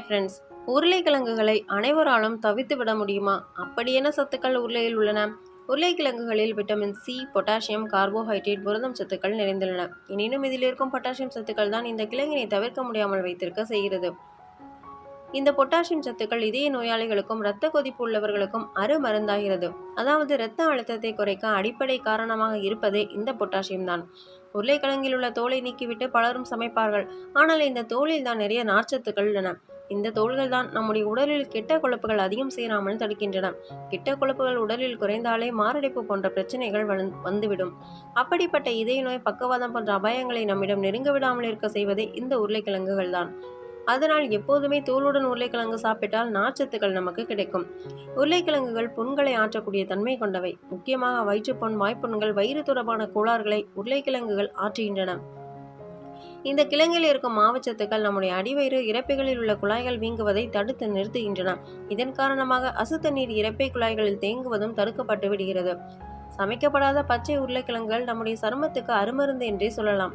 Friends உருளைக்கிழங்குகளை அனைவராலும் தவித்து விட முடியுமா? அப்படி என்ன சத்துக்கள் உருளையில் உள்ளன? உருளைக்கிழங்குகளில் விட்டமின் சி பொட்டாசியம் கார்போஹைட்ரேட் புரதம் சத்துக்கள் நிறைந்துள்ளன. எனினும் இதில் இருக்கும் பொட்டாசியம் சத்துக்கள் தான் இந்த கிழங்கினை தவிர்க்க முடியாமல் வைத்திருக்க செய்கிறது. இந்த பொட்டாசியம் சத்துக்கள் இதய நோயாளிகளுக்கும் இரத்த கொதிப்பு உள்ளவர்களுக்கும் அருமருந்தாகிறது. அதாவது இரத்த அழுத்தத்தை குறைக்க அடிப்படை காரணமாக இருப்பதே இந்த பொட்டாசியம் தான். உருளைக்கிழங்கில் உள்ள தோலை நீக்கிவிட்டு பலரும் சமைப்பார்கள். ஆனால் இந்த தோலில் தான் நிறைய நார்ச்சத்துக்கள் உள்ளன. இந்த தோள்கள் தான் நம்முடைய உடலில் கெட்ட கொழுப்புகள் அதிகம் சேராமல் தடுக்கின்றன. கெட்ட கொழுப்புகள் உடலில் குறைந்தாலே மாரடைப்பு போன்ற பிரச்சனைகள் வந்துவிடும். அப்படிப்பட்ட இதய நோய் பக்கவாதம் போன்ற அபாயங்களை நம்மிடம் நெருங்க விடாமல் இருக்க செய்வதே இந்த உருளைக்கிழங்குகள் தான். அதனால் எப்போதுமே தோலுடன் உருளைக்கிழங்கு சாப்பிட்டால் நார்ச்சத்துக்கள் நமக்கு கிடைக்கும். உருளைக்கிழங்குகள் புண்களை ஆற்றக்கூடிய தன்மை கொண்டவை. முக்கியமாக வயிற்றுப்புண் வாய்ப்புண்கள் வயிறு தொடர்பான கோளாறுகளை உருளைக்கிழங்குகள் ஆற்றுகின்றன. இந்த கிழங்கில் இருக்கும் மாவுச்சத்துக்கள் நம்முடைய அடிவயிறு இறப்பைகளில் உள்ள குழாய்கள் வீங்குவதை தடுத்து நிறுத்துகின்றன. இதன் காரணமாக அசுத்த நீர் இறப்பை குழாய்களில் தேங்குவதும் தடுக்கப்பட்டு விடுகிறது. சமைக்கப்படாத பச்சை உருளைக்கிழங்குகள் நம்முடைய சருமத்துக்கு அருமருந்து என்றே சொல்லலாம்.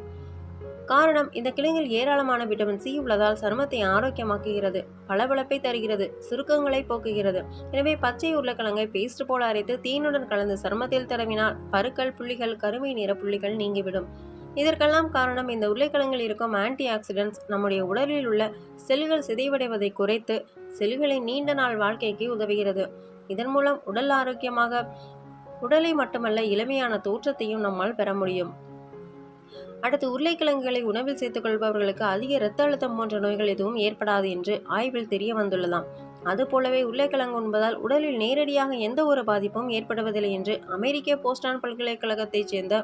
காரணம் இந்த கிழங்கில் ஏராளமான விட்டமின் சி உள்ளதால் சருமத்தை ஆரோக்கியமாக்குகிறது. பளபளப்பை தருகிறது சுருக்கங்களை போக்குகிறது. எனவே பச்சை உருளைக்கிழங்கை பேஸ்ட் போல அரைத்து தீனுடன் கலந்து சருமத்தில் தடவினால் பருக்கள் புள்ளிகள் கருமை நிற புள்ளிகள் நீங்கிவிடும். இதற்கெல்லாம் காரணம் இந்த உருளைக்கிழங்கில் இருக்கும் ஆன்டி ஆக்சிடென்ட்ஸ் நம்முடைய உடலில் உள்ள செல்கள் சிதைவடைவதை குறைத்து செல்களின் நீண்ட நாள் வாழ்க்கைக்கு உதவுகிறது. இதன் மூலம் உடல் ஆரோக்கியமாக உடலை மட்டுமல்ல இளமையான தோற்றத்தையும் நம்மால் பெற முடியும். அடுத்து உருளைக்கிழங்குகளை உணவில் சேர்த்துக் கொள்பவர்களுக்கு அதிக இரத்த அழுத்தம் போன்ற நோய்கள் எதுவும் ஏற்படாது என்று ஆய்வில் தெரிய வந்துள்ளதாம். அதுபோலவே உருளைக்கிழங்கு உண்பதால் உடலில் நேரடியாக எந்த ஒரு பாதிப்பும் ஏற்படுவதில்லை என்று அமெரிக்க போஸ்டான் பல்கலைக்கழகத்தைச் சேர்ந்த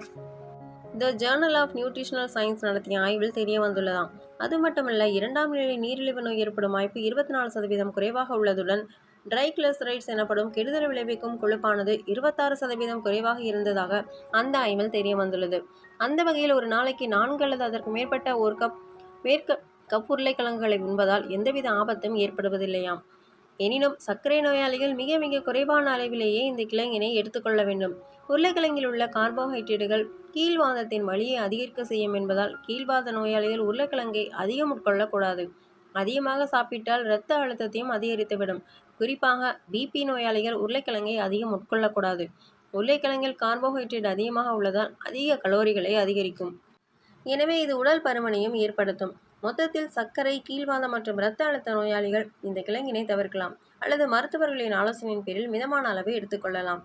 the journal of nutritional science நடத்திய ஆய்வில் தெரிய வந்துள்ளதாம். அது மட்டுமல்ல இரண்டாம் நிலை நீரிழிவு நோய் ஏற்படும் வாய்ப்பு இருபத்தி நாலு சதவீதம் குறைவாக உள்ளதுடன் ட்ரைக்ளிசரைட்ஸ் எனப்படும் கெடுதல் விளைவிக்கும் கொழுப்பானது இருபத்தாறு சதவீதம் குறைவாக இருந்ததாக அந்த ஆய்வில் தெரிய வந்துள்ளது. அந்த வகையில் ஒரு நாளைக்கு நான்கு அல்லது அதற்கு மேற்பட்ட ஒரு கப் மேற்க கப் உருளைக்கிழங்குகளை உண்பதால் எந்தவித ஆபத்தும் ஏற்படுவதில்லையாம். எனினும் சர்க்கரை நோயாளிகள் மிக மிக குறைவான அளவிலேயே இந்த கிழங்கினை எடுத்துக்கொள்ள வேண்டும். உருளைக்கிழங்கில் உள்ள கார்போஹைட்ரேட்டுகள் கீழ்வாதத்தின் வலியை அதிகரிக்க செய்யும் என்பதால் கீழ்வாத நோயாளிகள் உருளைக்கிழங்கை அதிகம் உட்கொள்ளக்கூடாது. அதிகமாக சாப்பிட்டால் இரத்த அழுத்தத்தையும் அதிகரித்துவிடும். குறிப்பாக பிபி நோயாளிகள் உருளைக்கிழங்கை அதிகம் உட்கொள்ளக்கூடாது. உருளைக்கிழங்கில் கார்போஹைட்ரேட் அதிகமாக உள்ளதால் அதிக கலோரிகளை அதிகரிக்கும். எனவே இது உடல் பருமனையும் ஏற்படுத்தும். மொத்தத்தில் சர்க்கரை கீழ்வாதம் மற்றும் இரத்த அழுத்த நோயாளிகள் இந்த கிழங்கினை தவிர்க்கலாம். அல்லது மருத்துவர்களின் ஆலோசனையின் பேரில் மிதமான அளவு எடுத்துக்கொள்ளலாம்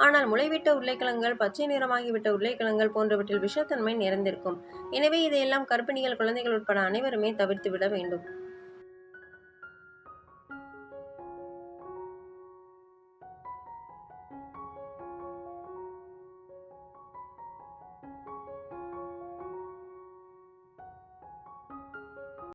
ஆனால் முளைவிட்ட உருளைக்கிழங்குகள் பச்சை நிறமாகிவிட்ட உருளைக்கிழங்குகள் போன்றவற்றில் விஷத்தன்மை நிறைந்திருக்கும். எனவே இதையெல்லாம் கர்ப்பிணிகள் குழந்தைகள் உட்பட அனைவருமே தவிர்த்து விட வேண்டும்.